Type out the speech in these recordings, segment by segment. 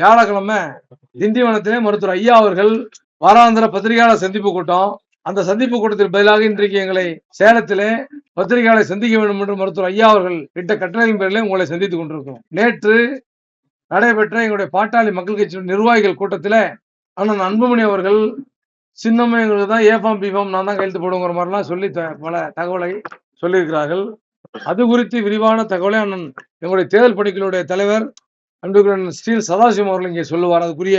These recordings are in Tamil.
வியாழக்கிழமை திண்டிவனத்திலே மருத்துவர் ஐயா அவர்கள் வாராந்திர பத்திரிகையாளர் சந்திப்பு கூட்டம். அந்த சந்திப்பு கூட்டத்தில் பதிலாக இன்றைக்கு எங்களை சேலத்திலே பத்திரிகையாளரை சந்திக்க வேண்டும் என்று மருத்துவர் ஐயா அவர்கள் இட்ட கட்டளையின் பேரிலே உங்களை சந்தித்துக் கொண்டிருக்கிறோம். நேற்று நடைபெற்ற எங்களுடைய பாட்டாளி மக்கள் கட்சியின் நிர்வாகிகள் கூட்டத்தில் அண்ணன் அன்புமணி அவர்கள் சின்னம்மை எங்களுக்கு தான் ஏஃபாம் பிஃபாம் நான் தான் கையெழுத்து போடுங்கிற மாதிரிலாம் சொல்லி த- பல தகவலை சொல்லியிருக்கிறார்கள். அது குறித்து விரிவான தகவலை அண்ணன் எங்களுடைய தேர்தல் பணிகளுடைய தலைவர் அன்புக்குரிய ஸ்டீல் சதாசிவம் அவர்கள் இங்கே சொல்லுவார். அதுக்குரிய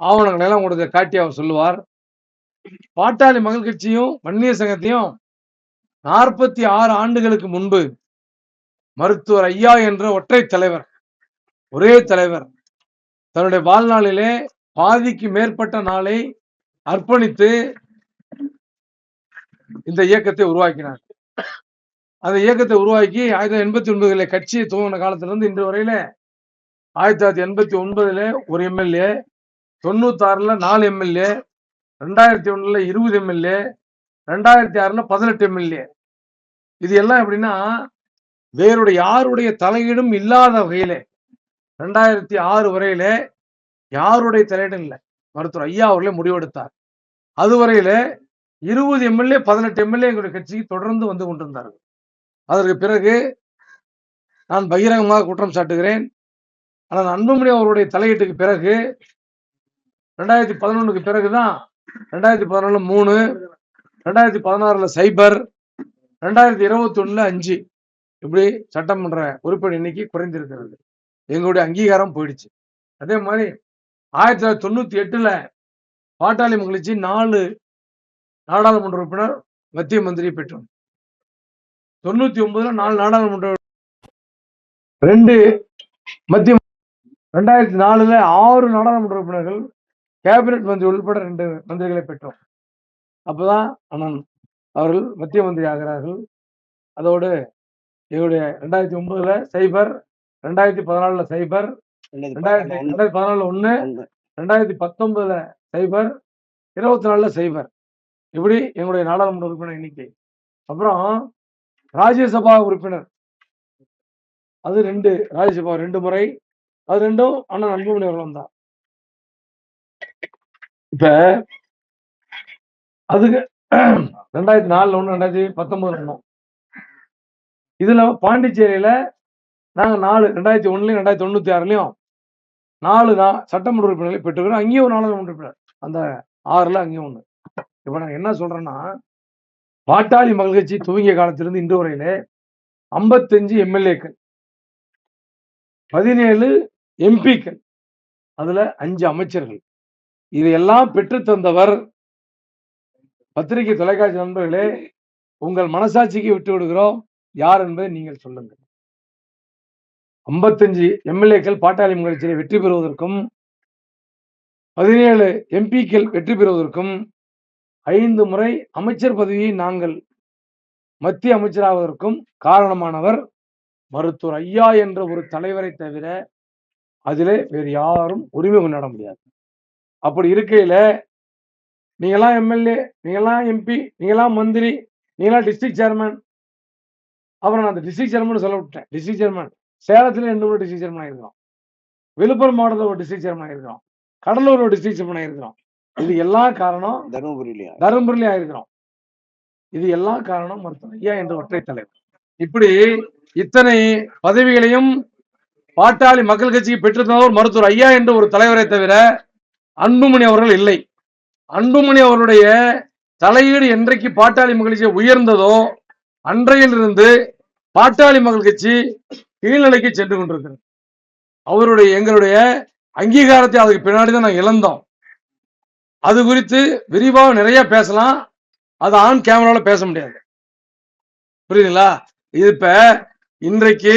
ஆவணங்களை எல்லாம் உங்களுக்கு காட்டி அவர் சொல்லுவார். பாட்டாளி மகள் கட்சியும் வன்னியர் சங்கத்தையும் நாற்பத்தி ஆறு ஆண்டுகளுக்கு முன்பு மருத்துவர் ஐயா என்ற ஒற்றை தலைவர் ஒரே தலைவர் தன்னுடைய வாழ்நாளிலே பாதிக்கு மேற்பட்ட நாளை அர்ப்பணித்து இந்த இயக்கத்தை உருவாக்கினார். அந்த இயக்கத்தை உருவாக்கி ஆயிரத்தி எண்பத்தி ஒன்பதுல கட்சியை துவங்கின காலத்திலிருந்து இன்று வரையில ஆயிரத்தி தொள்ளாயிரத்தி எண்பத்தி ஒன்பதுல ஒரு எம்எல்ஏ தொண்ணூத்தாறுல நாலு எம்எல்ஏ ரெண்டாயிரத்தி ஒண்ணுல இருபது எம்எல்ஏ ரெண்டாயிரத்தி ஆறுல பதினெட்டு எம்எல்ஏ. இது எல்லாம் எப்படின்னா வேறுடைய யாருடைய தலையீடும் இல்லாத வகையில ரெண்டாயிரத்தி ஆறு வரையில யாருடைய தலையீடும் இல்லை. மருத்துவர் ஐயா அவர்களே முடிவெடுத்தார். அதுவரையில இருபது எம்எல்ஏ பதினெட்டு எம்எல்ஏ எங்களுடைய கட்சிக்கு தொடர்ந்து வந்து கொண்டிருந்தார்கள். அதற்கு பிறகு நான் பகிரங்கமாக குற்றம் சாட்டுகிறேன். ஆனால் அன்புமணி அவருடைய தலையீட்டுக்கு பிறகு ரெண்டாயிரத்தி பதினொன்னுக்கு பிறகுதான் ரெண்டாயிரத்தி பதினொன்று மூணு ரெண்டாயிரத்தி பதினாறுல சைபர் ரெண்டாயிரத்தி இருபத்தி ஒண்ணுல அஞ்சு. இப்படி சட்டமன்ற உறுப்பினர் எண்ணிக்கை குறைந்திருக்கிறது. எங்களுடைய அங்கீகாரம் போயிடுச்சு. அதே மாதிரி ஆயிரத்தி தொள்ளாயிரத்தி தொண்ணூத்தி எட்டுல பாட்டாளி மகிழ்ச்சி நாலு நாடாளுமன்ற உறுப்பினர் மத்திய மந்திரி பெற்றோம். தொண்ணூத்தி ஒன்பதுல நாலு நாடாளுமன்ற ரெண்டு மத்திய ரெண்டாயிரத்தி நாலுல ஆறு நாடாளுமன்ற உறுப்பினர்கள் கேபினெட் மந்திரி உள்பட ரெண்டு மந்திரிகளை பெற்றோம். அப்பதான் அண்ணன் அவர்கள் மத்திய மந்திரி ஆகிறார்கள். அதோடு எங்களுடைய ரெண்டாயிரத்தி ஒன்பதுல சைபர் ரெண்டாயிரத்தி பதினாலுல சைபர் ரெண்டாயிரத்தி ரெண்டாயிரத்தி பதினாலுல ஒண்ணு ரெண்டாயிரத்தி பத்தொன்பதுல சைபர் இருபத்தி நாலுல சைபர். இப்படி எங்களுடைய நாடாளுமன்ற உறுப்பினர் எண்ணிக்கை. அப்புறம் ராஜ்யசபா உறுப்பினர். அது ரெண்டு ராஜ்யசபா ரெண்டு முறை. அது ரெண்டும் ஆனா அன்புமணி அவர்களும் தான். இப்ப அதுக்கு ரெண்டாயிரத்தி நாலுல ஒண்ணு ரெண்டாயிரத்தி பத்தொன்பதுல ஒண்ணும் இதுல பாண்டிச்சேரியில நாங்க நாலு ரெண்டாயிரத்தி ஒண்ணுலயும் ரெண்டாயிரத்தி தொண்ணூத்தி ஆறுலயும் நாலு நா- சட்டமன்ற உறுப்பினர்களை பெற்றுக்கிறோம். அங்கேயும் ஒரு நாலு உறுப்பினர். அந்த ஆறுல அங்கேயும் ஒண்ணு. இப்ப நான் என்ன சொல்றேன்னா பாட்டாளி மக்கள் கட்சி துவங்கிய காலத்திலிருந்து இன்று வரையிலே ஐம்பத்தஞ்சு எம்எல்ஏக்கள் பதினேழு எம்பிக்கள் அதுல அஞ்சு அமைச்சர்கள். இதையெல்லாம் பெற்று தந்தவர் பத்திரிகை தொலைக்காட்சி நண்பர்களே உங்கள் மனசாட்சிக்கு விட்டு விடுகிறோம். யார் என்பதை நீங்கள் சொல்லுங்கள். ஐம்பத்தஞ்சு எம்எல்ஏக்கள் பாட்டாளி முயற்சியில் வெற்றி பெறுவதற்கும் பதினேழு எம்பிக்கள் வெற்றி பெறுவதற்கும் ஐந்து முறை அமைச்சர் பதவியை நாங்கள் மத்திய அமைச்சராவதற்கும் காரணமானவர் மருத்துவர் ஐயா என்ற ஒரு தலைவரை தவிர அதிலே வேறு யாரும் உரிமை கொண்டாட முடியாது. அப்படி இருக்கையில நீங்கெல்லாம் எம்எல்ஏ நீங்கெல்லாம் எம்பி நீங்கெல்லாம் மந்திரி நீங்களாம் டிஸ்ட்ரிக்ட் சேர்மன் அப்புறம் நான் அந்த டிஸ்ட்ரிக்ட் சேர்மன் சொல்ல விட்டேன் டிஸ்ட்ரிக்ட் சேர்மன் சேலத்துல ரெண்டு மூணு டிஸ்ட்ரிக்ட் சேர்மன் ஆயிருக்கிறோம். விழுப்புரம் மாவட்டத்தில் ஒரு டிஸ்ட்ரிக்ட் சேர்மன் ஆயிருக்கிறோம். கடலூர் ஒரு டிஸ்ட்ரிக்ட் சேர்மன் ஆயிருக்கிறோம். இது எல்லாம் காரணம் தருமபுரியிலயா? தருமபுரியிலும் ஆயிருக்கிறோம். இது எல்லாம் காரணம் மருத்துவர் ஐயா என்ற ஒற்றை தலைவர் இப்படி இத்தனை பதவிகளையும் பாட்டாளி மக்கள் கட்சிக்கு பெற்றிருந்தவர் மருத்துவர் ஐயா என்ற ஒரு தலைவரை தவிர அன்புமணி அவர்கள் இல்லை. அன்புமணி அவருடைய தலையீடு என்றைக்கு பாட்டாளி மக்கள் கட்சி உயர்ந்ததோ அன்றையிலிருந்து பாட்டாளி மக்கள் கட்சி கீழ்நிலைக்கு சென்று கொண்டிருக்கிறது. அவருடைய எங்களுடைய அங்கீகாரத்தை அதுக்கு பின்னாடி தான் நாங்கள் இழந்தோம். அது குறித்து விரிவாக நிறைய பேசலாம். அது ஆன் கேமராவில் பேச முடியாது. புரியுதுங்களா? இது இப்ப இன்றைக்கு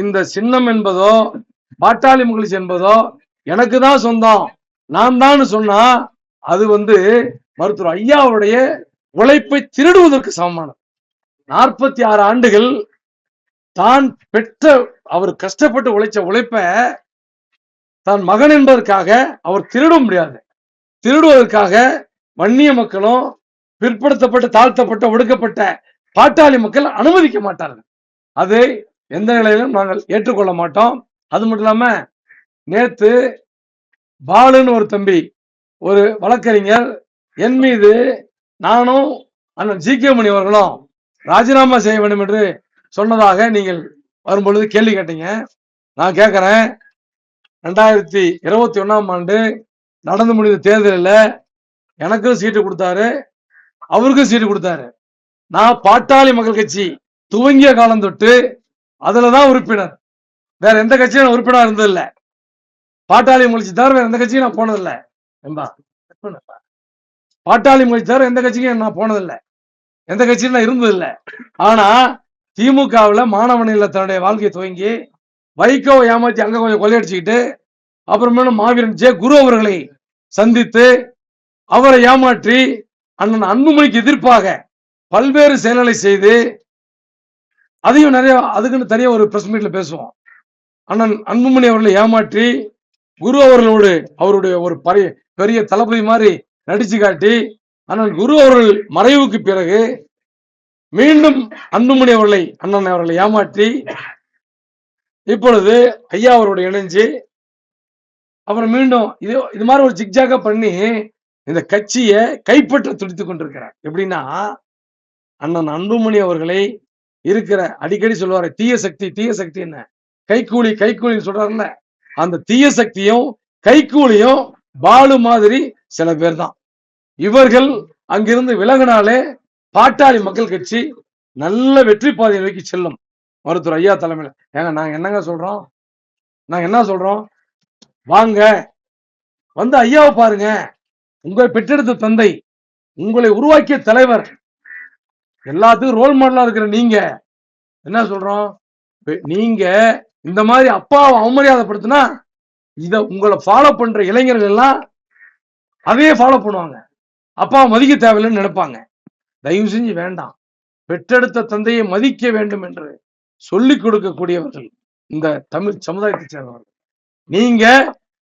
இந்த சின்னம் என்பதோ பாட்டாளி மகிழ்ச்சி என்பதோ எனக்கு தான் சொந்தம். நான் தான் சொன்னா அது வந்து மருத்துவர் ஐயாவுடைய உழைப்பை திருடுவதற்கு சமமானது. நாற்பத்தி ஆறு ஆண்டுகள் தான் பெற்ற அவர் கஷ்டப்பட்டு உழைச்ச உழைப்ப தன் மகன் என்பதற்காக அவர் திருட முடியாது. திருடுவதற்காக வன்னிய மக்களும் பிற்படுத்தப்பட்டு தாழ்த்தப்பட்ட ஒடுக்கப்பட்ட பாட்டாளி மக்கள் அனுமதிக்க மாட்டார்கள். அது எந்த நிலையிலும் நாங்கள் ஏற்றுக்கொள்ள மாட்டோம். அது மட்டும் இல்லாம நேத்து பாலுன்னு ஒரு தம்பி ஒரு வழக்கறிஞர் என் மீது நானும் அண்ணன் ஜி கே மணி அவர்களும் ராஜினாமா செய்ய வேண்டும் என்று சொன்னதாக நீங்கள் வரும்பொழுது கேள்வி கேட்டீங்க. நான் கேட்குறேன் ரெண்டாயிரத்தி இருபத்தி ஒன்றாம் ஆண்டு நடந்து முடிந்த தேர்தலில் எனக்கும் சீட்டு கொடுத்தாரு அவருக்கும் சீட்டு கொடுத்தாரு. நான் பாட்டாளி மக்கள் கட்சி துவங்கிய காலம் தொட்டு அதுலதான் உறுப்பினர். வேற எந்த கட்சியும் நான் உறுப்பினர் இருந்ததில்ல. பாட்டாளி மொழிச்சு தவிர வேற எந்த கட்சியும் நான் போனதில்ல. என்பா பாட்டாளி முயற்சி தவிர எந்த கட்சிக்கும் நான் போனதில்ல. எந்த கட்சியும் நான் இருந்ததில்ல. ஆனா திமுகவுல மாணவனில் தன்னுடைய வாழ்க்கையை துவங்கி வைகோ ஏமாத்தி அங்க கொஞ்சம் கொள்ளையடிச்சுக்கிட்டு அப்புறமேலும் மாவீரன் ஜே குரு அவர்களை சந்தித்து அவரை ஏமாற்றி அண்ணன் அன்புமணிக்கு எதிர்ப்பாக பல்வேறு செயல்களை செய்து அதையும் நிறைய அதுக்குன்னு தனியா ஒரு பிரஸ் மீட்ல பேசுவோம். அண்ணன் அன்புமணி அவர்களை ஏமாற்றி குரு அவர்களோடு அவருடைய ஒரு பரிய பெரிய தளபதி மாதிரி நடிச்சு காட்டி அண்ணன் குரு அவர்கள் மறைவுக்கு பிறகு மீண்டும் அன்புமணி அவர்களை அண்ணன் அவர்களை ஏமாற்றி இப்பொழுது ஐயா அவரோட இணைஞ்சு அப்புறம் மீண்டும் இது இது மாதிரி ஒரு ஜிக்ஜாக பண்ணி இந்த கட்சியை கைப்பற்ற துடித்துக் கொண்டிருக்கிறார். எப்படின்னா அண்ணன் அன்புமணி அவர்களை இருக்கிற அடிக்கடி சொல்லுவாரு தீய சக்தி தீய சக்தி என்ன? கைக்கூலி கைக்கூலின்னு சொல்றாருல்ல. அந்த தீய சக்தியும் கைக்கூலியும் பாலு மாதிரி சில பேர் தான் இவர்கள் அங்கிருந்து விலகினாலே பாட்டாளி மக்கள் கட்சி நல்ல வெற்றி பாதையை நோக்கி செல்லும். மருத்துவர் ஐயா தலைமையில. ஏங்க நாங்க என்னங்க சொல்றோம்? நாங்க என்ன சொல்றோம்? வாங்க வந்து ஐயாவை பாருங்க. உங்களை பெற்றெடுத்த தந்தை உங்களை உருவாக்கிய தலைவர் எல்லாத்துக்கும் ரோல் மாடலா இருக்கிற நீங்க. என்ன சொல்றோம்? நீங்க இந்த மாதிரி அப்பாவை அவமரியாதைப்படுத்தினா இத உங்களை ஃபாலோ பண்ற இளைஞர்கள் எல்லாம் அதையே ஃபாலோ பண்ணுவாங்க. அப்பாவை மதிக்க தேவையில்லைன்னு நினைப்பாங்க. தயவு செஞ்சு வேண்டாம். பெற்றெடுத்த தந்தையை மதிக்க வேண்டும் என்று சொல்லிக் கொடுக்கக்கூடியவர்கள் இந்த தமிழ் சமுதாயத்தை சேர்ந்தவர்கள். நீங்க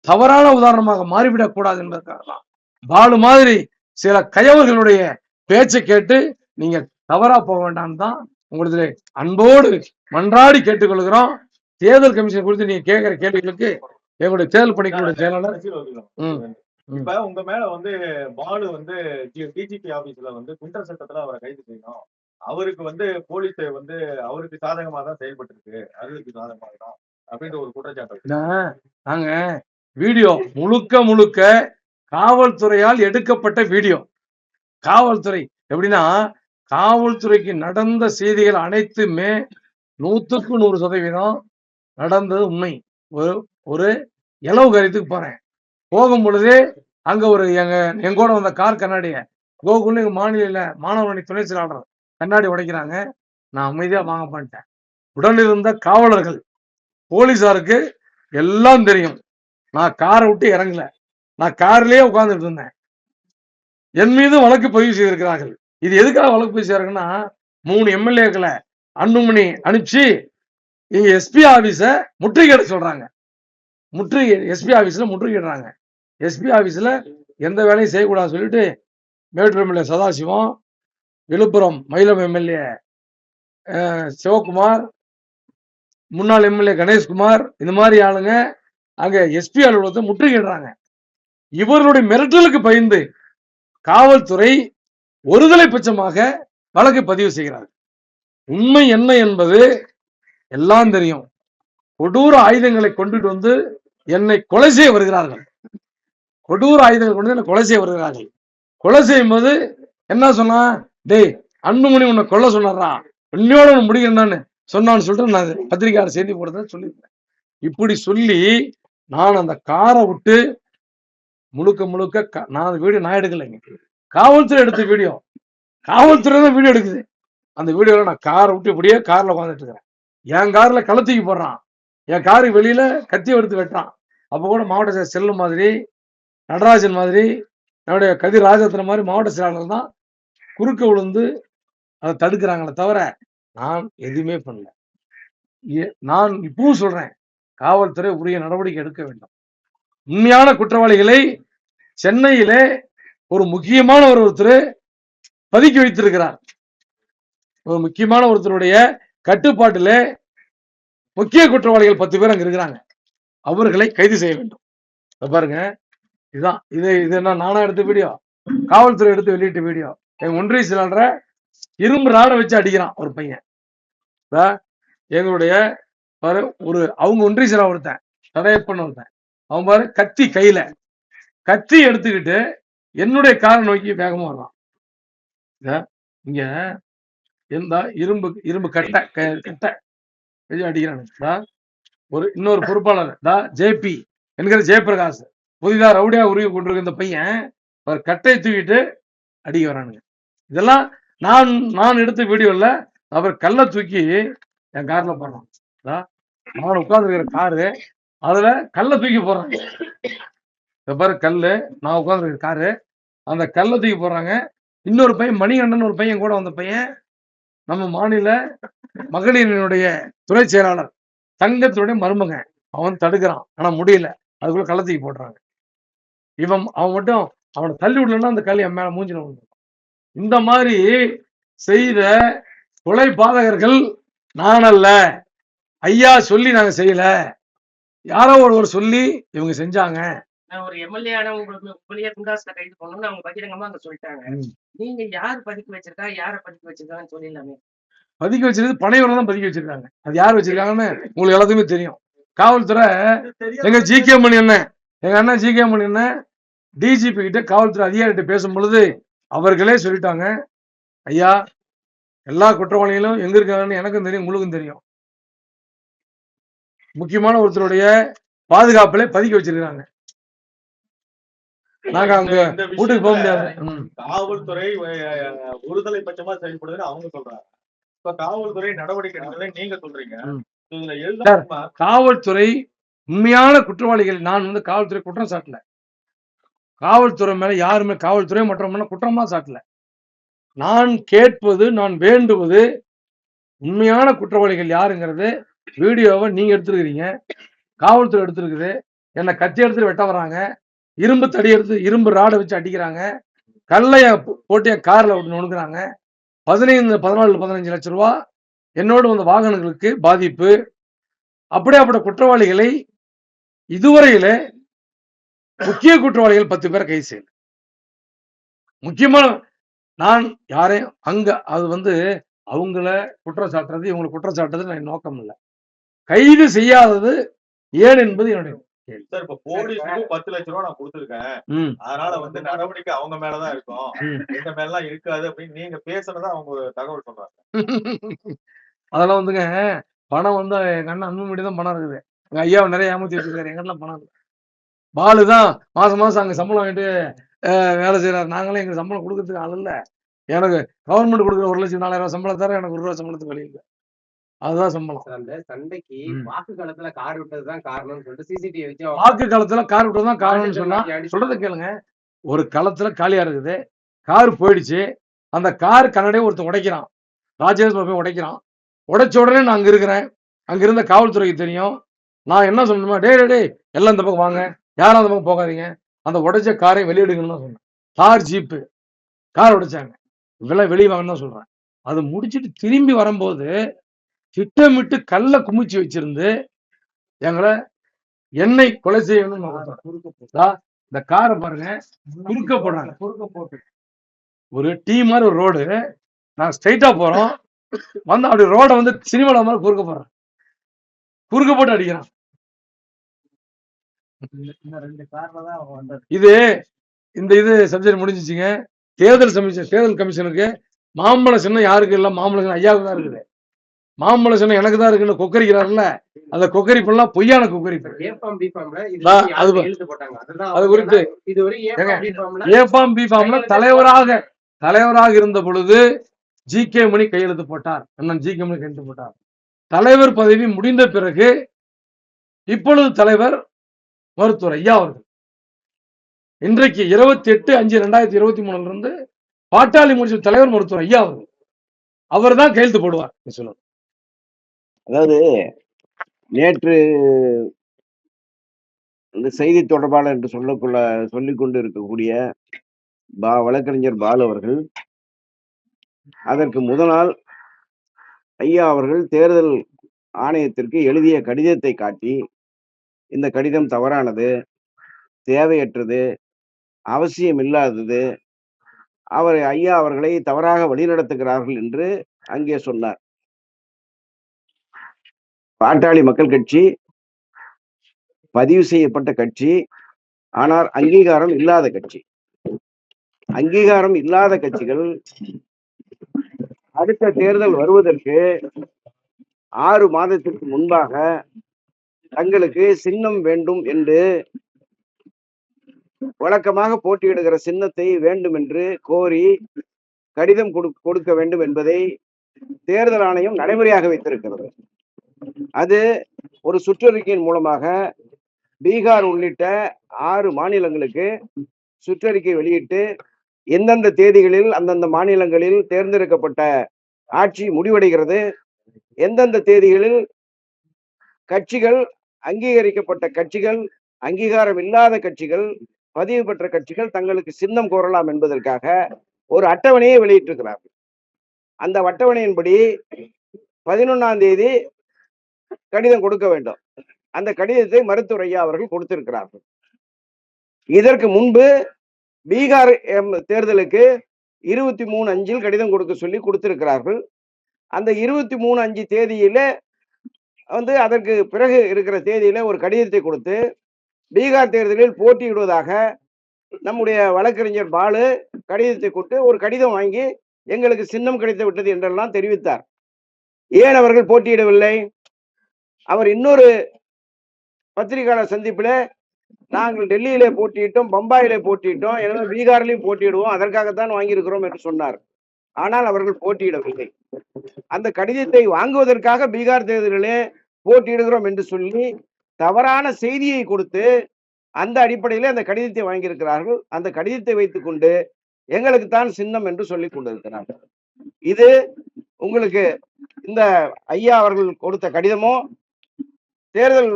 தவறான உதாரணமாக மாறிவிடக் கூடாது என்பதற்காக தான் பாலு மாதிரி சில கயவர்களுடைய பேச்சை கேட்டு நீங்க தவறா போக வேண்டாம் தான் உங்களுக்கு அன்போடு மன்றாடி கேட்டுக்கொள்கிறோம். தேர்தல் கமிஷன் குறித்து நீங்க கேட்கிற கேள்விகளுக்கு எங்களுடைய தேர்தல் பணிக்குழுடைய செயலாளர். இப்ப உங்க மேல வந்து பாலு வந்து டிஜிபி ஆபீஸ்ல வந்து குண்டர் சட்டத்துல அவரை கைது செய்யணும். அவருக்கு வந்து போலீஸ் வந்து அவருக்கு சாதகமா தான் செயல்பட்டு இருக்கு அருளுக்கு சாதகமாக தான் அப்படின்ற ஒரு குற்றச்சாட்டு நாங்க வீடியோ முழுக்க முழுக்க காவல்துறையால் எடுக்கப்பட்ட வீடியோ. காவல்துறை எப்படின்னா காவல்துறைக்கு நடந்த செய்திகள் அனைத்துமே நூத்துக்கு நூறு சதவீதம் நடந்தது உண்மை. ஒரு ஒரு இளவு கருத்துக்கு போறேன். போகும் பொழுதே அங்க ஒரு எங்க எங்கூட வந்த கார் கண்ணாடிய கோகுல்னு எங்க மாநில மாணவரணி துணை செயலாளர் கண்ணாடி உடைக்கிறாங்க. நான் அமைதியா வாங்க பண்ணிட்டேன். உடன் இருந்த காவலர்கள் போலீசாருக்கு எல்லாம் தெரியும். நான் காரை விட்டு இறங்கல. நான் கார்லயே உட்கார்ந்துட்டு இருந்தேன். என் மீது வழக்கு பதிவு செய்திருக்கிறார்கள். இது எதுக்காக வழக்கு பதிவு மூணு எம்எல்ஏக்களை அன்புமணி அனுப்பிச்சு இங்க எஸ்பி ஆபீஸ முற்றுகையிட சொல்றாங்க. முற்றுகை எஸ்பி ஆபீஸ்ல முற்றுகையிடுறாங்க. எஸ்பி ஆபீஸ்ல எந்த வேலையும் செய்யக்கூடாதுன்னு சொல்லிட்டு மேட்டூர் எம்எல்ஏ சதாசிவம் விழுப்புரம் மயிலம் எம்எல்ஏ சிவகுமார் முன்னாள் எம்எல்ஏ கணேஷ்குமார் இந்த மாதிரி ஆளுங்க அங்க எஸ்பி அலுவலகத்தை முற்றுகையிடுறாங்க. இவர்களுடைய மிரட்டலுக்கு பயந்து காவல்துறை ஒருதலை பட்சமாக வழக்கு பதிவு செய்கிறார்கள். உண்மை என்ன என்பது எல்லாம் தெரியும். கொடூர ஆயுதங்களை கொண்டுட்டு வந்து என்னை கொலை செய்ய வருகிறார்கள். கொடூர ஆயுதங்கள் கொண்டு என்னை கொலை செய்ய வருகிறார்கள். கொலை செய்யும் போது என்ன சொன்னா டேய் அன்புமணி உன்னை கொல்ல சொன்னாரா இன்னையோட உன்னை முடிக்கிறேன்னு சொன்னான்னு சொல்லிட்டு நான் பத்திரிகையாளர் செய்தி போடுறத சொல்லியிருந்தேன். இப்படி சொல்லி நான் அந்த காரை விட்டு முழுக்க முழுக்க க- நான் வீடு வீடியோ நான் எடுக்கலைங்க. காவல்துறை எடுத்த வீடியோ. காவல்துறை தான் வீடியோ எடுக்குது. அந்த வீடியோவில் நான் காரை விட்டு இப்படியே காரில் உட்காந்துட்டு இருக்கிறேன் என் காரில் கழுத்திக்கு போடுறான். என் காருக்கு வெளியில் கத்தி எடுத்து வெட்டுறான். அப்போ கூட மாவட்ட செயலர் செல்லும் மாதிரி நடராஜன் மாதிரி என்னுடைய கதிர் ராஜரத்னம் மாதிரி மாவட்ட செயலாளர் தான் குறுக்க விழுந்து அதை தடுக்கிறாங்களே தவிர நான் எதுவுமே பண்ணல. ஏ- நான் இப்பவும் சொல்றேன் காவல்துறை உரிய நடவடிக்கை எடுக்க வேண்டும். உண்மையான குற்றவாளிகளை சென்னையிலே ஒரு முக்கியமான ஒரு ஒருத்தர் பதுக்கி வைத்திருக்கிறார். ஒரு முக்கியமான ஒருத்தருடைய கட்டுப்பாட்டிலே முக்கிய குற்றவாளிகள் பத்து பேர் அங்க இருக்கிறாங்க. அவர்களை கைது செய்ய வேண்டும். பாருங்க. இதுதான் இது இது என்ன நானா எடுத்த வீடியோ காவல்துறை எடுத்து வெளியிட்ட வீடியோ எங்க ஒன்றிய செயலாளரை இரும்பு ராட வச்சு அடிக்கிறான் ஒரு பையன். எங்களுடைய பாரு ஒரு அவங்க ஒன்றிய செயலாளர் ஒருத்தன் தடையப்பன் ஒருத்தன். அவன் பாரு கத்தி கையில. கத்தி எடுத்துக்கிட்டு என்னுடைய காரை நோக்கி வேகமா வர்றான் இங்க எந்த இரும்பு இரும்பு கட்டை கட்டை. வச்சு அடிக்கிறானுங்க இதா, ஒரு இன்னொரு பொறுப்பாளர். தா ஜேபி என்கிற ஜெயபிரகாஷ் புதிதா ரவுடியா உருவி கொண்டிருக்க இந்த பையன் ஒரு கட்டை தூக்கிட்டு அடிக்க வரானுங்க. இதெல்லாம் நான் நான் எடுத்த வீடியோல அவர் கல்லை தூக்கி என் கார்ல போடுறான். நான் உட்கார்ந்துருக்கிற காரு அதுல கல்லை தூக்கி போடுறாங்க. பாரு கல் நான் உட்காந்துருக்க காரு. அந்த கல்லை தூக்கி போடுறாங்க. இன்னொரு பையன் மணிகண்டன் ஒரு பையன் கூட வந்த பையன் நம்ம மாநில மகளிரினுடைய துறை செயலாளர். தங்கத்துடைய மருமக. அவன் தடுக்கிறான். ஆனா முடியல. அதுக்குள்ள கள்ள தூக்கி போடுறாங்க. இவன் அவன் மட்டும் அவனை தள்ளி விடலன்னா அந்த கல் என் மேல மூஞ்சில விழுந்துரும். இந்த மாதிரி செய்த கொலை பாதகர்கள் நான் அல்ல. ஐயா சொல்லி நாங்க செய்யல. யாரோ ஒருவர் சொல்லி இவங்க செஞ்சாங்க. நான் ஒரு எம்எல்ஏ ஆனவங்களுக்கு உங்களையே குண்டாஸ்ல கைது பண்ணணும்னு அவங்க பகிரங்கமா அங்க சொல்லிட்டாங்க. நீங்க யார் பதுக்கி வச்சிருக்கா? யார பதுக்கி வச்சிருக்கான்னு சொல்லிடலாமே. பதுக்கி வச்சிருக்கு பனையூரம் தான் பதுக்கி வச்சிருக்காங்க. அது யார் வச்சிருக்காங்கன்னு உங்களுக்கு எல்லாத்துக்குமே தெரியும். காவல்துறை எங்க ஜி கே மணி அண்ணன் எங்க அண்ணன் ஜி கே மணி அண்ணன் டிஜிபி கிட்ட காவல்துறை அதிகாரிகிட்ட பேசும் பொழுது அவர்களே சொல்லிட்டாங்க ஐயா எல்லா குற்றவாளிகளும் எங்க இருக்காங்கன்னு எனக்கும் தெரியும் உங்களுக்கும் தெரியும். முக்கியமான ஒருத்தருடைய பாதுகாப்புல பதுக்கி வச்சிருக்காங்க நாங்க அங்க இந்த வீட்டுக்கு போக முடியாது. காவல்துறை ஒருதலை பட்சமா செயல்படுதுன்னு அவங்க சொல்றாங்க. இப்ப காவல்துறை நடவடிக்கை எடுக்கலன்னு நீங்க சொல்றீங்க. இதுல காவல்துறை உண்மையான குற்றவாளிகள் நான் வந்து காவல்துறை குற்றம் சாட்டல. காவல்துறை மேல யாருமே காவல்துறை மற்றவங்க குற்றமா சாட்டல. நான் கேட்பது நான் வேண்டுவது உண்மையான குற்றவாளிகள் யாருங்கிறது வீடியோவை நீங்க எடுத்துருக்கிறீங்க காவல்துறை எடுத்திருக்குது என்னை கத்தி எடுத்துட்டு வெட்ட வராங்க இரும்பு தடி எடுத்து இரும்பு ராடை வச்சு அடிக்கிறாங்க. கல்லைய போட்டிய காரில் கார்ல விட்டு நுணுக்கிறாங்க பதினைந்து பதினாலு பதினஞ்சு லட்ச ரூபா என்னோடு வந்த வாகனங்களுக்கு பாதிப்பு. அப்படியாப்பட்ட குற்றவாளிகளை இதுவரையில முக்கிய குற்றவாளிகள் பத்து பேர் கைது செய்யல. முக்கியமான நான் யாரையும் அங்க அது வந்து அவங்கள குற்றம் சாட்டுறது இவங்களை குற்றம் சாட்டுறது நான் நோக்கம் இல்லை கைது செய்யாதது ஏன் என்பது என்னுடைய சார். இப்ப போலீஸுக்கு பத்து லட்ச ரூபா நான் கொடுத்துருக்கேன். அதனால வந்து நடவடிக்கை அவங்க மேலதான் இருக்கும். எங்க மேலாம் இருக்காது அப்படின்னு நீங்க பேசுனதா அவங்க தகவல் சொல்றாங்க. அதெல்லாம் வந்துங்க பணம் வந்து எங்க அண்ணன் அன்புமணி தான் பணம் இருக்குது. எங்க ஐயாவை நிறைய ஏமாத்தி வச்சிருக்காரு. எங்கெல்லாம் பணம் இல்லை. பாலு தான் மாசம் மாசம் அங்க சம்பளம் வாங்கிட்டு வேலை செய்யறாரு நாங்களும் எங்களுக்கு சம்பளம் கொடுக்கறதுக்கு ஆள் இல்ல. எனக்கு கவர்மெண்ட் கொடுக்குற ஒரு லட்சம் நாலாயிரம் ரூபாய் சம்பளம் தர எனக்கு ஒரு ரூபா சம்பளத்துக்கு வழி இல்லை. அதுதான் சம்பளம். அந்த சண்டைக்கு. வாக்கு காலத்துல கார் விட்டதுதான் காரணம்னு சொல்லிட்டு சிசிடிவி வச்சு வாக்கு காலத்துல கார் விட்டு தான் காரணம்னு சொன்னா சொல்றத கேளுங்க. ஒரு களத்துல காலியா இருக்குது. கார் போயிடுச்சு. அந்த கார் கன்னடையே ஒருத்தன் உடைக்கிறான். ராஜேந்திர போய் உடைக்கிறான். உடைச்ச உடனே நான் அங்க இருக்கிறேன். அங்க இருந்த காவல்துறைக்கு தெரியும். நான் என்ன சொல்லணுமா டேய், டேய் எல்லாம் இந்த பக்கம் வாங்க. யாரும் அந்த பக்கம் போகாதீங்க. அந்த உடைச்ச காரை வெளியிடுங்கன்னு தான் சொன்னேன். Car jeep. கார் உடைச்சாங்க. விலை வெளியே வாங்கன்னு தான் சொல்றேன். அது முடிச்சிட்டு திரும்பி வரும்போது திட்டமிட்டு கல்ல குமிச்சு வச்சிருந்து எங்களை என்னை கொலை செய்யணும்னு இந்த காரை பாருங்க குறுக்க போடுறாங்க குறுக்க போட்டு. ஒரு டீ மாதிரி ஒரு ரோடு. நாங்க ஸ்ட்ரைட்டா போறோம். வந்து அப்படி ரோட வந்து சினிமால மாதிரி குறுக்க போடுறேன் குறுக்க போட்டு அடிக்கிறான். இது இந்த இது சப்ஜெக்ட் முடிஞ்சிச்சுங்க. தேர்தல் கமிஷன் தேர்தல் கமிஷனுக்கு மாம்பழ சின்னம் யாருக்கு இல்ல? மாம்பழ சின்னம் ஐயாவுக்கு தான் இருக்குது. மாம்பழ சின்னம் எனக்கு தான் இருக்குன்னு கொக்கரிக்கிறாருல்ல? அந்த கொக்கரிப்பெல்லாம் பொய்யான கொக்கரிப்பு. அது- குறித்து ஏஃபாம் பிஃபாம்ல தலைவராக தலைவராக இருந்த பொழுது ஜி கே மணி கையெழுத்து போட்டார். அண்ணன் ஜி கே மணி கையெழுத்து போட்டார். தலைவர் பதவி முடிந்த பிறகு இப்பொழுது தலைவர் மருத்துவர் ஐயா அவர்கள். இன்றைக்கு இருபத்தி எட்டு அஞ்சு ரெண்டாயிரத்தி இருபத்தி மூணுல இருந்து பாட்டாளி முடிச்ச தலைவர் மருத்துவர் ஐயா அவர்கள். அவர் தான் கையெழுத்து போடுவார். நீ சொல்லுங்க அதாவது நேற்று இந்த செய்தி தொடர்பாளர் என்று சொல்லக்குள்ள சொல்லிக் கொண்டு இருக்கக்கூடிய பா வழக்கறிஞர் பாலு அவர்கள் அதற்கு முதல் ஐயா அவர்கள் தேர்தல் ஆணையத்திற்கு எழுதிய கடிதத்தை காட்டி இந்த கடிதம் தவறானது தேவையற்றது அவசியம் இல்லாதது அவர் ஐயா அவர்களை தவறாக வழிநடத்துகிறார்கள் என்று அங்கே சொன்னார். பாட்டாளி மக்கள் கட்சி பதிவு செய்யப்பட்ட கட்சி ஆனால் அங்கீகாரம் இல்லாத கட்சி. அங்கீகாரம் இல்லாத கட்சிகள் அடுத்த தேர்தல் வருவதற்கு ஆறு மாதத்திற்கு முன்பாக தங்களுக்கு சின்னம் வேண்டும் என்று வழக்கமாக போட்டியிடுகிற சின்னத்தை வேண்டும் என்று கோரி கடிதம் கொடு- கொடுக்க வேண்டும் என்பதை தேர்தல் ஆணையம் நடைமுறையாக வைத்திருக்கிறது. அது ஒரு சுற்றறிக்கையின் மூலமாக பீகார் உள்ளிட்ட ஆறு மாநிலங்களுக்கு சுற்றறிக்கை வெளியிட்டு எந்தெந்த தேதிகளில் அந்தந்த மாநிலங்களில் தேர்ந்தெடுக்கப்பட்ட ஆட்சி முடிவடைகிறது எந்தெந்த தேதிகளில் கட்சிகள் அங்கீகரிக்கப்பட்ட கட்சிகள் அங்கீகாரம் இல்லாத கட்சிகள் பதிவு பெற்ற கட்சிகள் தங்களுக்கு சின்னம் கோரலாம் என்பதற்காக ஒரு அட்டவணையை வெளியிட்டிருக்கிறார்கள். அந்த அட்டவணையின்படி பதினொன்னாம் தேதி கடிதம் கொடுக்க வேண்டும். அந்த கடிதத்தை மருத்துவர் ஐயா அவர்கள் கொடுத்திருக்கிறார்கள். இதற்கு முன்பு பீகார் தேர்தலுக்கு இருபத்தி மூணு அஞ்சில் கடிதம் கொடுக்க சொல்லி கொடுத்திருக்கிறார்கள். அந்த இருபத்தி மூணு அஞ்சு தேதியில வந்து அதற்கு பிறகு இருக்கிற தேதியில ஒரு கடிதத்தை கொடுத்து பீகார் தேர்தலில் போட்டியிடுவதாக நம்முடைய வழக்கறிஞர் பாலு கடிதத்தை கொடுத்து ஒரு கடிதம் வாங்கி எங்களுக்கு சின்னம் கிடைத்து விட்டது என்றெல்லாம் தெரிவித்தார். ஏன் அவர்கள் போட்டியிடவில்லை? அவர் இன்னொரு பத்திரிகையாளர் சந்திப்பில் நாங்கள் டெல்லியிலே போட்டியிட்டோம் பம்பாயிலே போட்டியிட்டோம் எனவே பீகாரிலையும் போட்டியிடுவோம் அதற்காகத்தான் வாங்கியிருக்கிறோம் என்று சொன்னார். ஆனால் அவர்கள் போட்டியிடவில்லை. அந்த கடிதத்தை வாங்குவதற்காக பீகார் தேர்தலிலே போட்டியிடுகிறோம் என்று சொல்லி தவறான செய்தியை கொடுத்து அந்த அடிப்படையில் அந்த கடிதத்தை வாங்கியிருக்கிறார்கள். அந்த கடிதத்தை வைத்துக்கொண்டு எங்களுக்கு தான் சின்னம் என்று சொல்லிக் கொண்டிருக்கிறார்கள் இது உங்களுக்கு இந்த ஐயா அவர்கள் கொடுத்த கடிதமோ தேர்தல்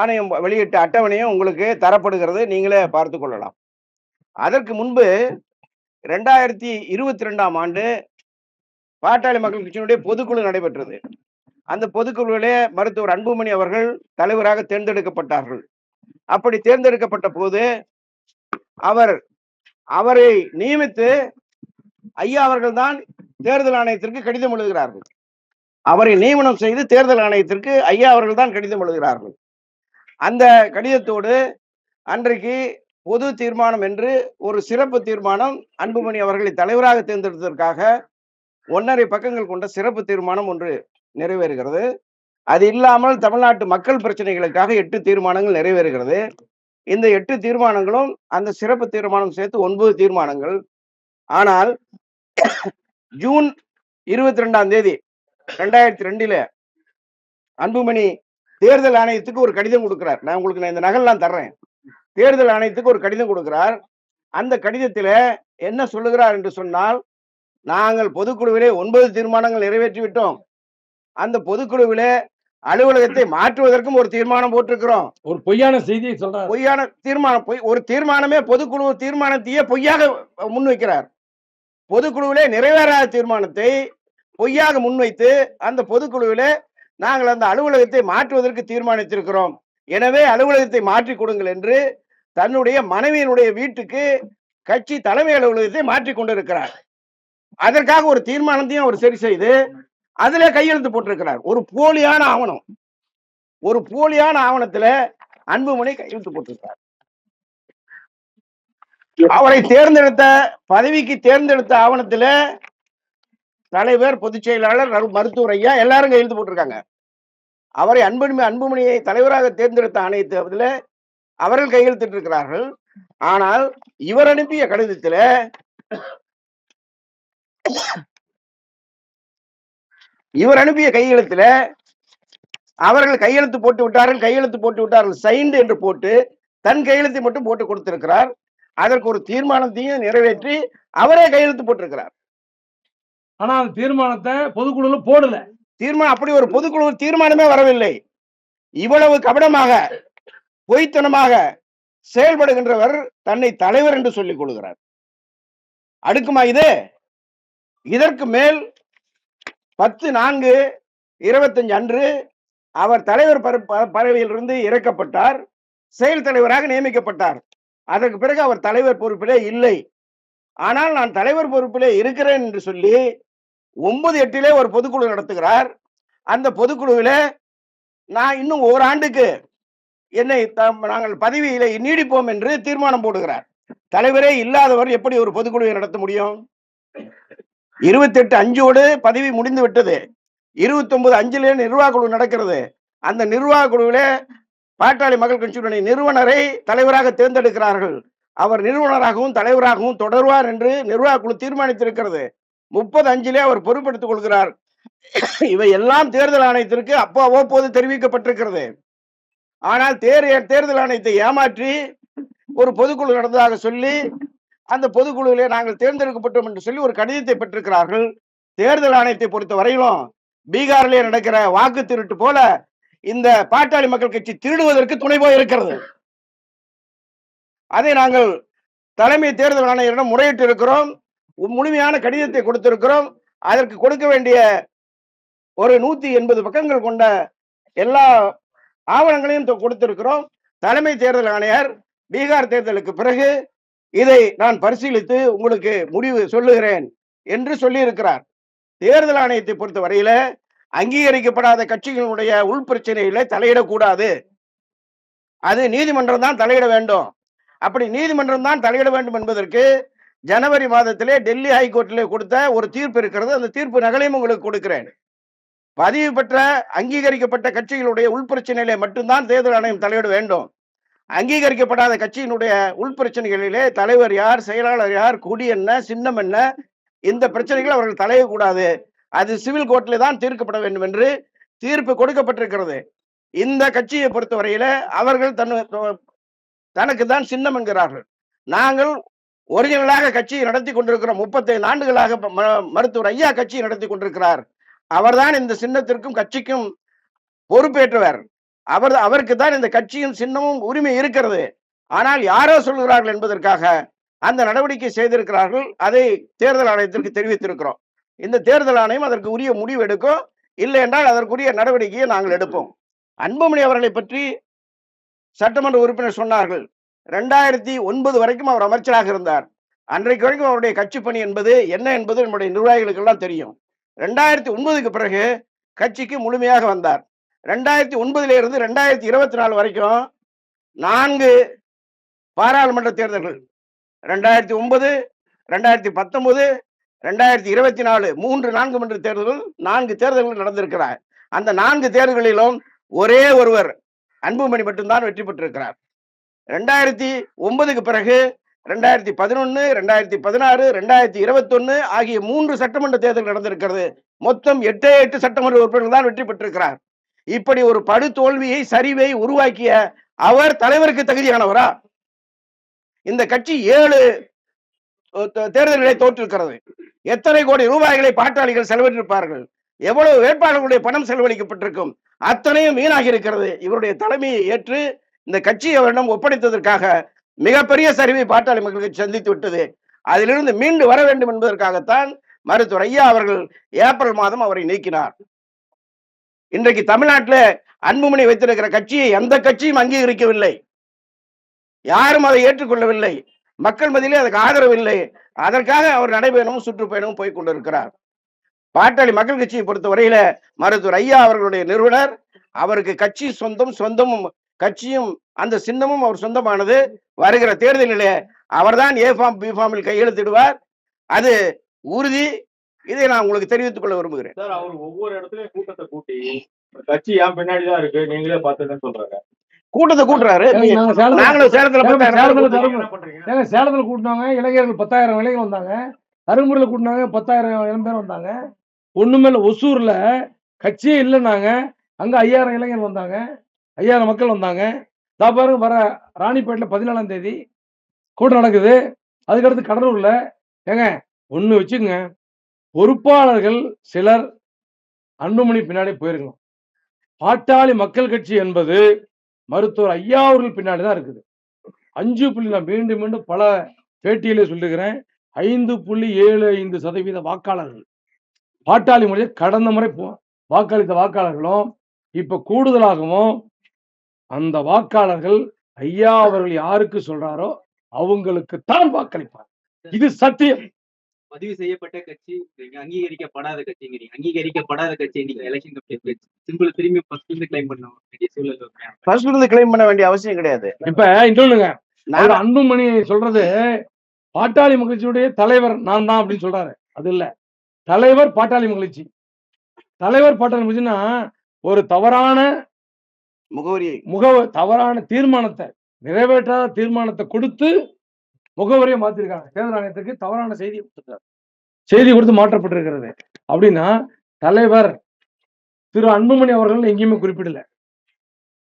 ஆணையம் வெளியிட்ட அட்டவணையும் உங்களுக்கு தரப்படுகிறது. நீங்களே பார்த்து கொள்ளலாம். அதற்கு முன்பு ரெண்டாயிரத்தி இருபத்தி ரெண்டாம் ஆண்டு பாட்டாளி மக்கள் கட்சியினுடைய பொதுக்குழு நடைபெற்றது. அந்த பொதுக்குழுவிலே மருத்துவர் அன்புமணி அவர்கள் தலைவராக தேர்ந்தெடுக்கப்பட்டார்கள். அப்படி தேர்ந்தெடுக்கப்பட்ட போது அவர் அவரை நியமித்து ஐயா அவர்கள் தான் தேர்தல் ஆணையத்திற்கு கடிதம் எழுதுகிறார்கள். அவரை நியமனம் செய்து தேர்தல் ஆணையத்திற்கு ஐயா அவர்கள் தான் கடிதம் எழுதுகிறார்கள். அந்த கடிதத்தோடு அன்றைக்கு பொது தீர்மானம் என்று ஒரு சிறப்பு தீர்மானம் அன்புமணி அவர்களை தலைவராக தேர்ந்தெடுத்ததற்காக ஒன்றரை பக்கங்கள் கொண்ட சிறப்பு தீர்மானம் ஒன்று நிறைவேறுகிறது. அது இல்லாமல் தமிழ்நாட்டு மக்கள் பிரச்சனைகளுக்காக எட்டு தீர்மானங்கள் நிறைவேறுகிறது. இந்த எட்டு தீர்மானங்களும் அந்த சிறப்பு தீர்மானம் சேர்த்து ஒன்பது தீர்மானங்கள். ஆனால் ஜூன் இருபத்தி ரெண்டாம் தேதி ரெண்டாயிரத்தி ரெண்டுல அன்புமணி தேர்தல் ஆணையத்துக்கு ஒரு கடிதம் கொடுக்கிறார். நான் உங்களுக்கு நான் இந்த நகல்லாம் தர்றேன். தேர்தல் ஆணையத்துக்கு ஒரு கடிதம் கொடுக்கிறார். அந்த கடிதத்தில என்ன சொல்லுகிறார் என்று சொன்னால் நாங்கள் பொதுக்குழுவிலே ஒன்பது தீர்மானங்கள் நிறைவேற்றி விட்டோம். அந்த பொதுக்குழுவிலே அலுவலகத்தை மாற்றுவதற்கும் ஒரு தீர்மானம் போட்டிருக்கிறோம். ஒரு பொய்யான செய்தியை சொல்றாரு. பொய்யான தீர்மானம் பொய் ஒரு தீர்மானமே பொதுக்குழு தீர்மானத்தையே பொய்யாக முன்வைக்கிறார். பொதுக்குழுவிலே நிறைவேறாத தீர்மானத்தை பொய்யாக முன்வைத்து அந்த பொதுக்குழுவில் நாங்கள் அந்த அலுவலகத்தை மாற்றுவதற்கு தீர்மானித்திருக்கிறோம். எனவே அலுவலகத்தை மாற்றி கொடுங்கள் என்று தன்னுடைய மனைவியினுடைய வீட்டுக்கு கட்சி தலைமை அலுவலகத்தை மாற்றி கொண்டிருக்கிறார். அதற்காக ஒரு தீர்மானத்தையும் அவர் சரி செய்து அதுல கையெழுத்து போட்டிருக்கிறார். ஒரு போலியான ஆவணம். ஒரு போலியான ஆவணத்துல அன்புமணி கையெழுத்து போட்டிருக்கிறார். அவரை தேர்ந்தெடுத்த பதவிக்கு தேர்ந்தெடுத்த ஆவணத்துல தலைவர் பொதுச் செயலாளர் மருத்துவர் ஐயா எல்லாரும் கையெழுத்து போட்டிருக்காங்க. அவரை அன்புமணி அன்புமணியை தலைவராக தேர்ந்தெடுத்த ஆணையத்தில் அவர்கள் கையெழுத்திட்டு இருக்கிறார்கள். ஆனால் இவர் அனுப்பிய கடிதத்துல இவர் அனுப்பிய கையெழுத்துல அவர்கள் கையெழுத்து போட்டு விட்டார்கள் கையெழுத்து போட்டு விட்டார்கள் சைன்டு என்று போட்டு தன் கையெழுத்தை மட்டும் போட்டு கொடுத்திருக்கிறார். அதற்கு ஒரு தீர்மானத்தையும் நிறைவேற்றி அவரே கையெழுத்து போட்டிருக்கிறார். ஆனா அந்த தீர்மானத்தை பொதுக்குழுல போடல. தீர்மானம் அப்படி ஒரு பொதுக்குழு தீர்மானமே வரவில்லை. இவ்வளவு கபடமாக பொய்த்தனமாக செயல்படுகின்றவர் தன்னை தலைவர் என்று சொல்லிக் கொள்கிறார். அடுக்குமா இது? இதற்கு மேல் பத்து நான்கு இருபத்தஞ்சு அன்று அவர் தலைவர் பர- ப- பதவியிலிருந்து இறக்கப்பட்டார். செயல் தலைவராக நியமிக்கப்பட்டார். அதற்கு பிறகு அவர் தலைவர் பொறுப்பிலே இல்லை. ஆனால் நான் தலைவர் பொறுப்பிலே இருக்கிறேன் என்று சொல்லி ஒன்பது எட்டிலே ஒரு பொதுக்குழு நடத்துகிறார். அந்த பொதுக்குழுவில் நான் இன்னும் ஓராண்டுக்கு என்னை நாங்கள் பதவியில நீடிப்போம் என்று தீர்மானம் போடுகிறார். தலைவரே இல்லாதவர் எப்படி ஒரு பொதுக்குழுவை நடத்த முடியும்? இருபத்தெட்டு அஞ்சோடு பதவி முடிந்து விட்டது. இருபத்தி ஒன்பது அஞ்சுல நிர்வாக குழு நடக்கிறது. அந்த நிர்வாக குழுவிலே பாட்டாளி மக்கள் கட்சியுடைய நிறுவனரை தலைவராக தேர்ந்தெடுக்கிறார்கள். அவர் நிறுவனராகவும் தலைவராகவும் தொடர்வார் என்று நிர்வாக குழு தீர்மானித்திருக்கிறது. முப்பது அஞ்சிலே அவர் பொருட்படுத்திக் கொள்கிறார். இவை எல்லாம் தேர்தல் ஆணையத்திற்கு அப்போ அவ்வப்போது தெரிவிக்கப்பட்டிருக்கிறது. ஆனால் தேர் தேர்தல் ஆணையத்தை ஏமாற்றி ஒரு பொதுக்குழு நடந்ததாக சொல்லி அந்த பொதுக்குழுவிலே நாங்கள் தேர்ந்தெடுக்கப்பட்டோம் என்று சொல்லி ஒரு கடிதத்தை பெற்றிருக்கிறார்கள். தேர்தல் ஆணையத்தை பொறுத்த வரையிலும் பீகாரிலே நடக்கிற வாக்கு திருட்டு போல இந்த பாட்டாளி மக்கள் கட்சி திருடுவதற்கு துணை போய் இருக்கிறது. அதை நாங்கள் தலைமை தேர்தல் ஆணையரிடம் முறையிட்டு இருக்கிறோம். முழுமையான கடிதத்தை கொடுத்திருக்கிறோம். அதற்கு கொடுக்க வேண்டிய ஒரு நூத்தி எண்பது பக்கங்கள் கொண்ட எல்லா ஆவணங்களையும் தொ- கொடுத்திருக்கிறோம். தலைமை தேர்தல் ஆணையர் பீகார் தேர்தலுக்கு பிறகு இதை நான் பரிசீலித்து உங்களுக்கு முடிவு சொல்லுகிறேன் என்று சொல்லியிருக்கிறார். தேர்தல் ஆணையத்தை பொறுத்த வரையில அங்கீகரிக்கப்படாத கட்சிகளுடைய உள்பிரச்சனைகளை தலையிடக்கூடாது. அது நீதிமன்றம் தான் தலையிட வேண்டும். அப்படி நீதிமன்றம் தான் தலையிட வேண்டும் என்பதற்கு ஜனவரி மாதத்திலே டெல்லி ஹைகோர்ட்டிலே கொடுத்த ஒரு தீர்ப்பு இருக்கிறது. அந்த தீர்ப்பு நகலையும் உங்களுக்கு கொடுக்கிறேன். பதிவு பெற்ற அங்கீகரிக்கப்பட்ட கட்சிகளுடைய உள்பிரச்சனையிலே மட்டும்தான் தேர்தல் ஆணையம் தலையிட வேண்டும். அங்கீகரிக்கப்படாத கட்சியினுடைய உள்பிரச்சனைகளிலே தலைவர் யார் செயலாளர் யார் கொடி என்ன சின்னம் என்ன இந்த பிரச்சனைகள் அவர்கள் தலையக்கூடாது. அது சிவில் கோர்ட்டில் தான் தீர்க்கப்பட வேண்டும் என்று தீர்ப்பு கொடுக்கப்பட்டிருக்கிறது. இந்த கட்சியை பொறுத்தவரையில அவர்கள் தன் தனக்கு தான் சின்னம் என்கிறார்கள். நாங்கள் ஒரிஜினலாக கட்சியை நடத்தி கொண்டிருக்கிறோம் முப்பத்தைந்து ஆண்டுகளாக ம- மருத்துவர் ஐயா கட்சியை நடத்தி கொண்டிருக்கிறார். அவர்தான் இந்த சின்னத்திற்கும் கட்சிக்கும் பொறுப்பேற்றவர். அவர் அவருக்கு தான் இந்த கட்சியும் சின்னமும் உரிமை இருக்கிறது. ஆனால் யாரோ சொல்கிறார்கள் என்பதற்காக அந்த நடவடிக்கை செய்திருக்கிறார்கள். அதை தேர்தல் ஆணையத்திற்கு தெரிவித்திருக்கிறோம். இந்த தேர்தல் ஆணையம் அதற்கு உரிய முடிவு எடுக்கும் இல்லை என்றால் அதற்குரிய நடவடிக்கையை நாங்கள் எடுப்போம். அன்புமணி அவர்களை பற்றி சட்டமன்ற உறுப்பினர் சொன்னார்கள். ரெண்டாயிரத்தி ஒன்பது வரைக்கும் அவர் அமைச்சராக இருந்தார். அன்றைக்கு வரைக்கும் அவருடைய கட்சி பணி என்பது என்ன என்பது நம்முடைய நிர்வாகிகளுக்கெல்லாம் தெரியும். ரெண்டாயிரத்தி ஒன்பதுக்கு பிறகு கட்சிக்கு முழுமையாக வந்தார். ரெண்டாயிரத்தி ஒன்பதுல இருந்து ரெண்டாயிரத்தி இருபத்தி நாலு வரைக்கும் நான்கு பாராளுமன்ற தேர்தல்கள். ரெண்டாயிரத்தி ஒன்பது ரெண்டாயிரத்தி பத்தொன்பது ரெண்டாயிரத்தி இருபத்தி நாலு மூன்று நான்கு மன்ற தேர்தல்கள் நான்கு தேர்தல்கள் நடந்திருக்கிறார். அந்த நான்கு தேர்தல்களிலும் ஒரே ஒருவர் அன்புமணி மட்டும்தான் வெற்றி பெற்றிருக்கிறார். ரெண்டாயிரத்தி ஒன்பதுக்கு பிறகு ரெண்டாயிரத்தி பதினொன்னு ரெண்டாயிரத்தி பதினாறு ரெண்டாயிரத்தி இருபத்தொன்னு ஆகிய மூன்று சட்டமன்ற தேர்தல் நடந்திருக்கிறது. மொத்தம் எட்டே எட்டு சட்டமன்ற உறுப்பினர்கள் தான் வெற்றி பெற்றிருக்கிறார். இப்படி ஒரு படு தோல்வியை சரிவை உருவாக்கிய அவர் தலைவருக்கு தகுதியானவரா? இந்த கட்சி ஏழு தே- தேர்தல்களை தோற்றிருக்கிறது. எத்தனை கோடி ரூபாய்களை பாட்டாளிகள் செலவிட்டிருப்பார்கள்? எவ்வளவு வேட்பாளர்களுடைய பணம் செலவழிக்கப்பட்டிருக்கும்? அத்தனையும் வீணாகி இருக்கிறது. இவருடைய தலைமையை ஏற்று இந்த கட்சி அவரிடம் ஒப்படைத்ததற்காக மிகப்பெரிய சரிவை பாட்டாளி மக்களுக்கு சந்தித்து விட்டது. அதிலிருந்து மீண்டு வர வேண்டும் என்பதற்காகத்தான் மருத்துவர் ஐயா அவர்கள் ஏப்ரல் மாதம் அவரை நீக்கினார். இன்றைக்கு தமிழ்நாட்டில் அன்புமணி வைத்திருக்கிற கட்சியை எந்த கட்சியும் அங்கீகரிக்கவில்லை. யாரும் அதை ஏற்றுக்கொள்ளவில்லை. மக்கள் மத்தியிலே அதுக்கு ஆதரவு இல்லை. அதற்காக அவர் நடைபயணமும் சுற்றுப்பயணமும் போய் கொண்டிருக்கிறார். பாட்டாளி மக்கள் கட்சியை பொறுத்தவரையில மருத்துவர் ஐயா அவர்களுடைய நிறுவனர். அவருக்கு கட்சி சொந்தம் சொந்தமும் கட்சியும் அந்த சின்னமும் அவர் சொந்தமானது. வருகிற தேர்தலிலே அவர்தான் ஏ ஃபார்ம் பி ஃபார்மில் கையெழுத்திடுவார். அது உறுதி. இதை நான் உங்களுக்கு தெரிவித்துக் கொள்ள விரும்புகிறேன். சார் அவர் ஒவ்வொரு இடத்துலயும் கூட்டத்தை கூட்டி கட்சி ஏன் பின்னாடிதான் இருக்கு? நீங்களே பாத்துக்கன்னு சொல்றாங்க. கூட்டத்தை கூட்டுறாரு. நாங்களும் சேலத்துல சேலத்துல கூட்டினாங்க இளைஞர்கள் பத்தாயிரம் இளைஞர்கள் வந்தாங்க. தருமபுரியில கூட்டினாங்க பத்தாயிரம் இளம் பேர் வந்தாங்க. ஒண்ணுமே இல்ல ஒசூர்ல கட்சியே இல்லைன்னாங்க. அங்க ஐயாயிரம் இளைஞர் வந்தாங்க. ஐயாயிரம் மக்கள் வந்தாங்க. இதா பாருங்க வர ராணிப்பேட்டில் பதினாலாம் தேதி கூட்டம் நடக்குது. அதுக்கடுத்து கடலூரில் ஏங்க ஒன்று வச்சுக்கோங்க. பொறுப்பாளர்கள் சிலர் அன்புமணி பின்னாடி போயிருக்கணும். பாட்டாளி மக்கள் கட்சி என்பது மருத்துவர் ஐயா அவர்கள் பின்னாடி தான் இருக்குது. அஞ்சு புள்ளி நான் மீண்டும் மீண்டும் பல பேட்டியிலே சொல்லுகிறேன் ஐந்து புள்ளி ஏழு ஐந்து சதவீத வாக்காளர்கள். பாட்டாளி முறையில் கடந்த முறை வாக்களித்த வாக்காளர்களும் இப்ப கூடுதலாகவும் அந்த வாக்காளர்கள் ஐயா அவர்கள் யாருக்கு சொல்றாரோ அவங்களுக்கு தான் வாக்களிப்பார். இது சத்தியம். பதிவு செய்யப்பட்ட கட்சி அங்கீகரிக்கப்படாத கட்சிங்கிறீங்க. அங்கீகரிக்கப்படாத கட்சி நீங்க எலெக்ஷன் சிம்பிள் திரும்பி ஃபர்ஸ்ட் இருந்து கிளைம் பண்ண வேண்டிய சூழல் இருக்கு. ஃபர்ஸ்ட் இருந்து கிளைம் பண்ண வேண்டிய அவசியம் கிடையாது. இப்ப இன்னொன்னுங்க நான் அன்புமணி சொல்றது பாட்டாளி மகிழ்ச்சியுடைய தலைவர் நான் தான் அப்படின்னு சொல்றாரு. அது இல்ல. தலைவர் பாட்டாளி மகிழ்ச்சி. தலைவர் பாட்டாளி மகிழ்ச்சின்னா ஒரு தவறான முகவரியை முக தவறான தீர்மானத்தை நிறைவேற்றாத தீர்மானத்தை கொடுத்து முகவரியை மாத்திருக்காங்க. தேர்தல் ஆணையத்துக்கு தவறான செய்தி கொடுத்திருக்காரு செய்தி கொடுத்து மாற்றப்பட்டிருக்கிறது. அப்படின்னா தலைவர் திரு அன்புமணி அவர்கள் எங்கேயுமே குறிப்பிடல.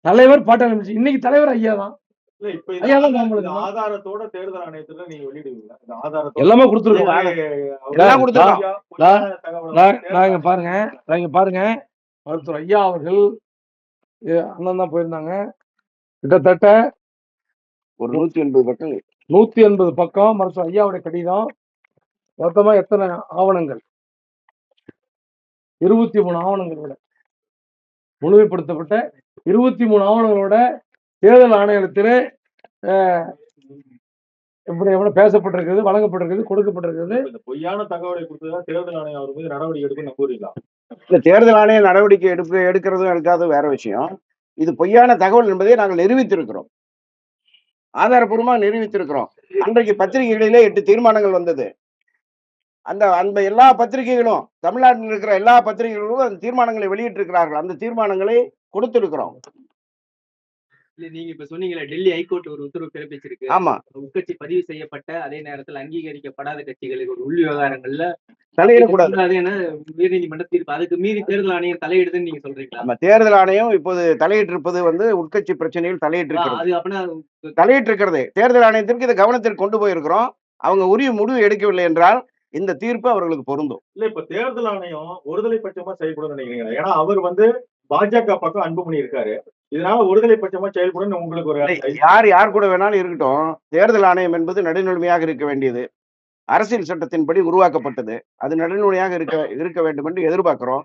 தலைவர் பாட்டாளி இன்னைக்கு தலைவர் ஐயா தான். ஆதாரத்தோட தேர்தல் ஆணையத்துல நீங்க வெளியிடுவீங்க. எல்லாமே கொடுத்துருக்கோம். இங்க பாருங்க. நான் இங்க பாருங்க. மருத்துவர் ஐயா அவர்கள் அண்ணன் தான் போயிருந்தாங்க. கிட்டத்தட்ட ஒரு நூத்தி எண்பது பக்கங்கள். நூத்தி எண்பது பக்கம் மருத்துவர் ஐயாவுடைய கடிதம். மொத்தமா எத்தனை ஆவணங்கள்? இருபத்தி மூணு ஆவணங்களோட. முழுமைப்படுத்தப்பட்ட இருபத்தி மூணு ஆவணங்களோட தேர்தல் ஆணையத்திலே எப்படி எவ்வளவு பேசப்பட்டிருக்கிறது வழங்கப்பட்டிருக்கிறது கொடுக்கப்பட்டிருக்கிறது. இந்த பொய்யான தகவலை கொடுத்ததா தேர்தல் ஆணையம் அவர் மீது நடவடிக்கை எடுக்கும் நம்புறீங்களா இந்த தேர்தல் ஆணைய நடவடிக்கை எடுக்க எடுக்கிறதும் எடுக்காததும் வேற விஷயம். இது பொய்யான தகவல் என்பதை நாங்கள் நிரூபித்திருக்கிறோம். ஆதாரபூர்வமாக நிரூபித்திருக்கிறோம். அன்றைக்கு பத்திரிகைகளிலே எட்டு தீர்மானங்கள் வந்தது. அந்த அந்த எல்லா பத்திரிகைகளும் தமிழ்நாட்டில் இருக்கிற எல்லா பத்திரிகைகளும் அந்த தீர்மானங்களை வெளியிட்டிருக்கிறார்கள். அந்த தீர்மானங்களை கொடுத்திருக்கிறோம். நீங்க இப்ப சொன்னீங்களே டெல்லி ஹைகோர்ட் ஒரு உத்தரவு பிறப்பிச்சிருக்கு. ஆமா. உட்கட்சி பதிவு செய்யப்பட்ட அதே நேரத்தில் அங்கீகரிக்கப்படாத கட்சிகளுக்கு ஒரு உள் விவகாரங்கள்ல தலையிடக்கூடாது. அது என்ன உயர்நீதிமன்ற தீர்ப்பு. அதுக்கு மீறி தேர்தல் ஆணையம் தலையிடுதுன்னு நீங்க சொல்றீங்களா? நம்ம தேர்தல் ஆணையம் இப்போது தலையிட்டிருப்பது வந்து உட்கட்சி பிரச்சனையில் தலையிட்டிருக்கிறது. அது அப்படின்னா தலையிட்டிருக்கிறது. தேர்தல் ஆணையத்திற்கு இதை கவனத்தில் கொண்டு போயிருக்கிறோம். அவங்க உரிய முடிவு எடுக்கவில்லை என்றால் இந்த தீர்ப்பு அவர்களுக்கு பொருந்தும். இல்ல இப்ப தேர்தல் ஆணையம் ஒருதலை பட்சமா செயல்படும் நினைக்கிறீங்களா? ஏன்னா அவர் வந்து பாஜக பக்கம் அன்புமணி இருக்காரு. இதனால ஒருதலை பட்சமா செயல்படும் உங்களுக்கு ஒரு யார் யார் கூட வேணாலும் இருக்கட்டும் தேர்தல் ஆணையம் என்பது நடுநிலைமையாக இருக்க வேண்டியது. அரசியல் சட்டத்தின்படி உருவாக்கப்பட்டது. அது நடுநிலையாக இருக்க இருக்க வேண்டும் என்று எதிர்பார்க்கிறோம்.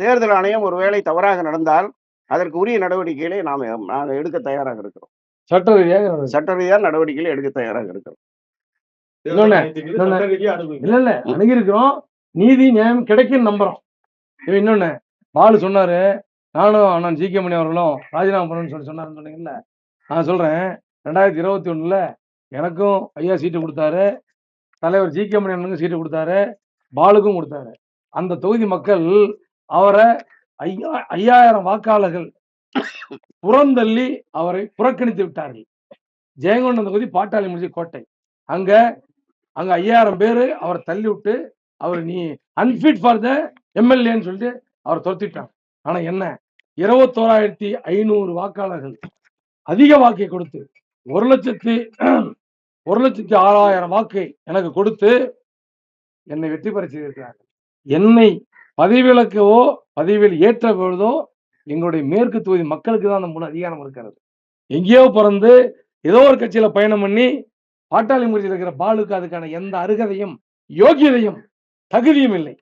தேர்தல் ஆணையம் ஒருவேளை தவறாக நடந்தால் அதற்கு உரிய நடவடிக்கைகளை நாம் நாங்கள் எடுக்க தயாராக இருக்கிறோம். சட்ட ரீதியாக சட்ட ரீதியாக நடவடிக்கைகளை எடுக்க தயாராக இருக்கிறோம். இல்ல இல்ல அணுகிருக்கிறோம் நீதி நியாயம் கிடைக்கும் நம்புறோம். இன்னொன்னு பாலு சொன்னாரு நானும் அண்ணன் ஜி கே மணி அவர்களும் ராஜினாமா பண்ணணும்னு சொல்லி சொன்னாருன்னு சொன்னீங்கல்ல? நான் சொல்கிறேன் ரெண்டாயிரத்தி இருபத்தி ஒன்றில் எனக்கும் ஐயா சீட்டு கொடுத்தாரு தலைவர் ஜி கே மணி அண்ணனுக்கும் சீட்டு கொடுத்தாரு பாலுக்கும் கொடுத்தாரு. அந்த தொகுதி மக்கள் அவரை ஐயா ஐயாயிரம் வாக்காளர்கள் புறந்தள்ளி அவரை புறக்கணித்து விட்டார்கள். ஜெயங்கொண்டம் தொகுதி பாட்டாளி முடிஞ்ச கோட்டை. அங்க அங்க ஐயாயிரம் பேர் அவரை தள்ளி விட்டு அவர் நீ அன்ஃபிட் ஃபார் த எம்எல்ஏன்னு சொல்லிட்டு அவர் துரத்திட்டாங்க. ஆனா என்ன? இருபத்தோராயிரத்தி ஐநூறு வாக்காளர்கள் அதிக வாக்கை கொடுத்து ஒரு லட்சத்தி ஒரு லட்சத்தி ஆறாயிரம் வாக்கை எனக்கு கொடுத்து என்னை வெற்றி பெற செய்திருக்கிறார்கள். என்னை பதவிவிலக்கவோ பதவியில் ஏற்ற பொழுதோ எங்களுடைய மேற்கு தொகுதி மக்களுக்கு தான் அந்த முழு அதிகாரம் இருக்கிறது. எங்கேயோ பிறந்து ஏதோ ஒரு கட்சியில பயணம் பண்ணி பாட்டாளி முறையில் இருக்கிற பாலுக்கு அதுக்கான எந்த அருகதையும் யோகியதையும் தகுதியும் இல்லை.